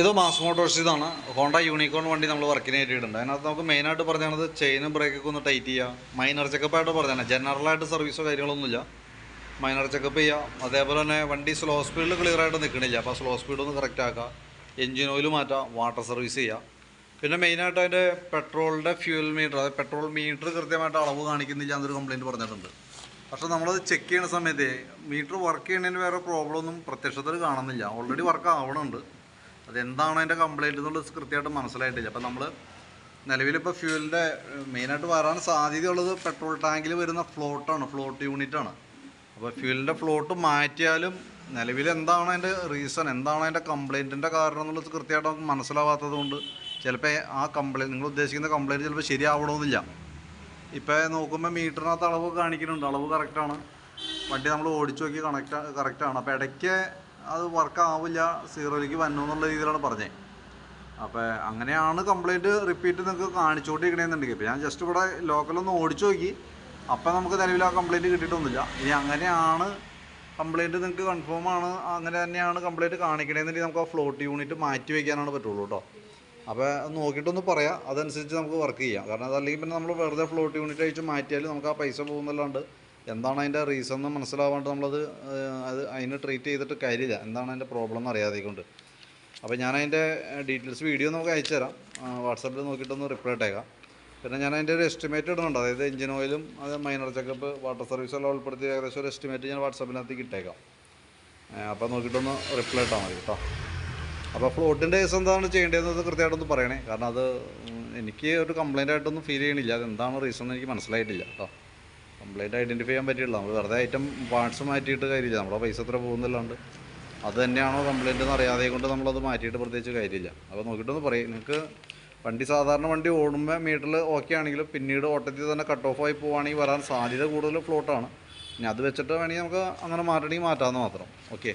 ഇത് mass Motors ഇതാണ് Honda Unicorn വണ്ടി നമ്മൾ വർക്കിന് കയറ്റിയിട്ടുണ്ട്. അതിനകത്ത് നമുക്ക് മെയിനായിട്ട് പറഞ്ഞത് ചെയിനും ബ്രേക്കൊക്കെ ഒന്ന് ടൈറ്റ് ചെയ്യുക മൈനർ ചെക്കപ്പ് ചെക്കപ്പായിട്ട് പറഞ്ഞാണ് ജനറലായിട്ട് സർവീസോ കാര്യങ്ങളൊന്നുമില്ല. മൈനർ ചെക്കപ്പ് ചെയ്യുക അതേപോലെ തന്നെ വണ്ടി സ്ലോ സ്പീഡിൽ ക്ലിയർ ആയിട്ട് നിൽക്കണില്ല അപ്പോൾ സ്ലോ സ്പീഡ് ഒന്ന് കറക്റ്റ് ആക്കുക എഞ്ചിൻ ഓയിൽ മാറ്റുക വാട്ടർ സർവീസ് ചെയ്യുക പിന്നെ മെയിനായിട്ട് അതിന്റെ പെട്രോളിന്റെ ഫ്യൂൽ മീറ്റർ അതായത് പെട്രോൾ മീറ്റർ കൃത്യമായിട്ട് അളവ് കാണിക്കുന്നില്ല എന്നൊരു കംപ്ലയിന്റ് പറഞ്ഞിട്ടുണ്ട്. പക്ഷേ നമ്മളത് ചെക്ക് ചെയ്യുന്ന സമയത്ത് മീറ്റർ വർക്ക് ചെയ്യുന്നതിന് വേറെ പ്രോബ്ലം ഒന്നും പ്രത്യക്ഷത്തിൽ കാണുന്നില്ല. ഓൾറെഡി വർക്ക് ആവണുണ്ട്. അതെന്താണ് അതിന്റെ കംപ്ലയിന്റ് എന്നുള്ളത് കൃത്യമായിട്ട് മനസ്സിലായിട്ടില്ല. അപ്പം നമ്മൾ നിലവിലിപ്പോൾ ഫ്യൂലിന്റെ മെയിനായിട്ട് വരാൻ സാധ്യതയുള്ളത് പെട്രോൾ ടാങ്കിൽ വരുന്ന ഫ്ലോട്ടാണ് ഫ്ലോട്ട് യൂണിറ്റാണ് അപ്പോൾ ഫ്യൂലിന്റെ ഫ്ലോട്ട് മാറ്റിയാലും നിലവിൽ എന്താണ് അതിന്റെ റീസൺ എന്താണ് അതിന്റെ കംപ്ലയിന്റിന്റെ കാരണം എന്നുള്ളത് കൃത്യമായിട്ട് നമുക്ക് മനസ്സിലാവാത്തത് കൊണ്ട് ചിലപ്പോൾ ആ കംപ്ലയിന്റ് നിങ്ങൾ ഉദ്ദേശിക്കുന്ന കംപ്ലയിന്റ് ചിലപ്പോൾ ശരിയാവണമെന്നില്ല. ഇപ്പോൾ നോക്കുമ്പോൾ മീറ്ററിനകത്ത് അളവ് കാണിക്കുന്നുണ്ട് അളവ് കറക്റ്റാണ് വണ്ടി നമ്മൾ ഓടിച്ചു നോക്കി കണക്റ്റ് കറക്റ്റാണ് അപ്പോൾ ഇടയ്ക്ക് അത് വർക്ക് ആവില്ല സീറോയിലേക്ക് വന്നു എന്നുള്ള രീതിയിലാണ് പറഞ്ഞത് അപ്പോൾ അങ്ങനെയാണ് കംപ്ലയിന്റ് റിപ്പീറ്റ് നിങ്ങൾക്ക് കാണിച്ചുകൊണ്ടിരിക്കണമെന്നുണ്ടെങ്കിൽ ഇപ്പോൾ ഞാൻ ജസ്റ്റ് ഇവിടെ ലോക്കലൊന്ന് ഓടിച്ചു നോക്കി. അപ്പം നമുക്ക് നിലവിൽ ആ കംപ്ലയിന്റ് കിട്ടിയിട്ടൊന്നുമില്ല. ഇനി അങ്ങനെയാണ് കംപ്ലയിന്റ് നിങ്ങൾക്ക് കൺഫേം ആണ് അങ്ങനെ തന്നെയാണ് കംപ്ലയിന്റ് കാണിക്കണമെന്നുണ്ടെങ്കിൽ നമുക്ക് ആ ഫ്ലോട്ട് യൂണിറ്റ് മാറ്റി വയ്ക്കാനാണ് പറ്റുള്ളൂ കേട്ടോ. അപ്പോൾ നോക്കിയിട്ടൊന്ന് പറയാം. അതനുസരിച്ച് നമുക്ക് വർക്ക് ചെയ്യാം. കാരണം അതല്ലെങ്കിൽ പിന്നെ നമ്മൾ വെറുതെ ഫ്ലോട്ട് യൂണിറ്റ് അയച്ച് മാറ്റിയാൽ നമുക്ക് ആ പൈസ പോകുന്നല്ലാണ്ട് എന്താണ് അതിന്റെ റീസൺ എന്ന് മനസ്സിലാവാണ്ട് നമ്മളത് അത് അതിന് ട്രീറ്റ് ചെയ്തിട്ട് കാര്യമില്ല. എന്താണ് അതിന്റെ പ്രോബ്ലം എന്ന് അറിയാതെ കൊണ്ട് അപ്പോൾ ഞാൻ അതിന്റെ ഡീറ്റെയിൽസ് വീഡിയോ നമുക്ക് അയച്ചു തരാം. വാട്സാപ്പിൽ നോക്കിയിട്ടൊന്ന് റിപ്ലൈ ഇട്ടേക്കാം. പിന്നെ ഞാൻ അതിന്റെ ഒരു എസ്റ്റിമേറ്റ് ഇടുന്നുണ്ട്. അതായത് എഞ്ചിൻ ഓയിലും അത് മൈനർ ചെക്കപ്പ് വാട്ടർ സർവീസ് എല്ലാം ഉൾപ്പെടുത്തി ഏകദേശം ഒരു എസ്റ്റിമേറ്റ് ഞാൻ വാട്സപ്പിനകത്ത് ഇട്ടേക്കാം. അപ്പോൾ നോക്കിയിട്ടൊന്ന് റിപ്ലൈ ഇട്ടാൽ മതി കേട്ടോ. അപ്പോൾ ഫ്ലോട്ടിന്റെ കേസ് എന്താണ് ചെയ്യേണ്ടതെന്ന് കൃത്യമായിട്ടൊന്ന് പറയണേ. കാരണം അത് എനിക്ക് ഒരു കംപ്ലൈന്റ് ആയിട്ടൊന്നും ഫീൽ ചെയ്യണില്ല. അത് എന്താണ് റീസൺ എന്ന് എനിക്ക് മനസ്സിലായിട്ടില്ല കേട്ടോ. കംപ്ലൈന്റ് ഐഡന്റിഫൈ ചെയ്യാൻ പറ്റിയില്ല നമ്മൾ വെറുതെ ഐറ്റം പാർട്സ് മാറ്റിയിട്ട് കാര്യമില്ല. നമ്മുടെ പൈസ എത്ര പോകുന്നില്ലാണ്ട്. അത് തന്നെയാണോ കംപ്ലൈന്റ് എന്ന് അറിയാതെ കൊണ്ട് നമ്മളത് മാറ്റിയിട്ട് പ്രത്യേകിച്ച് കാര്യമില്ല. അപ്പോൾ നോക്കിയിട്ടൊന്ന് പറയും. നിങ്ങൾക്ക് വണ്ടി സാധാരണ വണ്ടി ഓടുമ്പോൾ മീറ്ററിൽ ഓക്കെ ആണെങ്കിലും പിന്നീട് ഓട്ടത്തിൽ തന്നെ കട്ട് ഓഫ് ആയി പോവുകയാണെങ്കിൽ വരാൻ സാധ്യത കൂടുതൽ ഫ്ലോട്ടാണ് ഇനി അത് വെച്ചിട്ട് വേണമെങ്കിൽ നമുക്ക് അങ്ങനെ മാറ്റണമെങ്കിൽ മാറ്റാമെന്ന് മാത്രം. ഓക്കെ